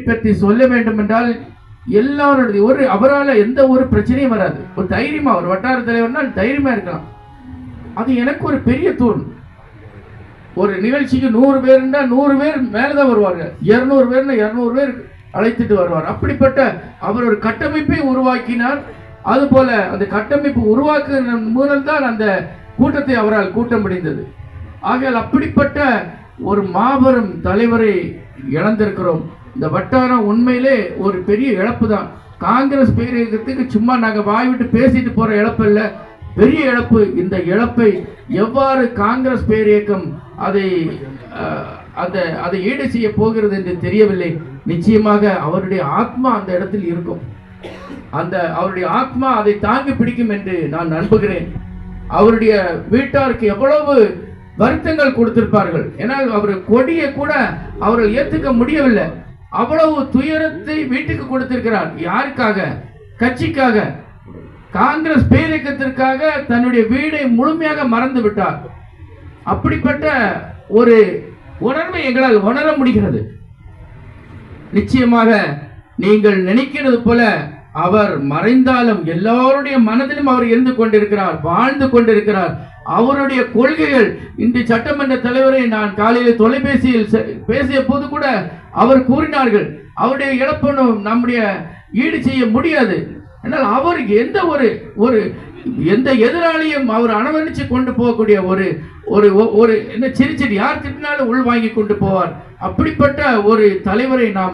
பற்றி சொல்ல வேண்டும் என்றால் எல்லாருடைய ஒரு அவரால் எந்த ஒரு பிரச்சனையும் வராது. ஒரு தைரியமாக ஒரு வட்டார தலைவர்னால் தைரியமா இருக்கலாம். அது எனக்கு ஒரு பெரிய தூண். ஒரு நிகழ்ச்சிக்கு நூறு பேருன்னா நூறு பேர் மேலதான் வருவாங்க இரநூறு பேர்னா இரநூறு பேர் அழைத்துட்டு வருவார். அப்படிப்பட்ட அவர் ஒரு கட்டமைப்பை உருவாக்கினார். அதுபோல அந்த கட்டமைப்பு உருவாக்குகிற மூலம் தான் அந்த கூட்டத்தை அவரால் கூட்ட முடிந்தது. ஆகையால் அப்படிப்பட்ட ஒரு மாபெரும் தலைவரை இழந்திருக்கிறோம். இந்த வட்டாரம் உண்மையிலே ஒரு பெரிய இழப்பு தான் காங்கிரஸ் பேரியக்கத்துக்கு சும்மா நாங்கள் வாய் விட்டு பேசிட்டு போகிற இழப்பு இல்லை. பெரிய இழப்பு. இந்த இழப்பை எவ்வாறு காங்கிரஸ் பேரியக்கம் அதை அந்த அதை ஈடு செய்ய போகிறது என்று தெரியவில்லை. நிச்சயமாக அவருடைய ஆத்மா அந்த இடத்தில் இருக்கும். அந்த அவருடைய ஆத்மா அதை தாங்கி பிடிக்கும் என்று நான் நம்புகிறேன். அவருடைய வீட்டாருக்கு எவ்வளவு வருத்தங்கள் கொடுத்திருப்பார்கள். ஏன்னால் அவர் கொடியை கூட அவர்கள் ஏற்றுக்க முடியவில்லை. அவ்வளவு துயரத்தை வீட்டுக்கு கொடுத்திருக்கிறார். யாருக்காக? கட்சிக்காக. காங்கிரஸ் பேரியக்கத்திற்காக தன்னுடைய வீடை முழுமையாக மறந்து விட்டார். அப்படிப்பட்ட ஒரு உணர்வை எங்களால் உணர முடிகிறது. நிச்சயமாக நீங்கள் நினைக்கிறது போல அவர் மறைந்தாலும் எல்லாருடைய மனதிலும் அவர் இருந்து கொண்டிருக்கிறார் வாழ்ந்து கொண்டிருக்கிறார். அவருடைய கொள்கைகள் இன்று சட்டமன்ற தலைவரை நான் காலையில் தொலைபேசியில் செ- பேசிய போது கூட அவர் கூறினார்கள் அவருடைய இழப்பனும் நம்முடைய ஈடு செய்ய முடியாது. ஆனால் அவர் எந்த ஒரு ஒரு எந்த எதிராளியும் அவர் அனுமதிச்சு கொண்டு போகக்கூடிய ஒரு ஒரு ஒரு என்ன சிரிச்சிட்டு யார் திட்டினாலும் உள் வாங்கி கொண்டு போவார். அப்படிப்பட்ட ஒரு தலைவரை நாம்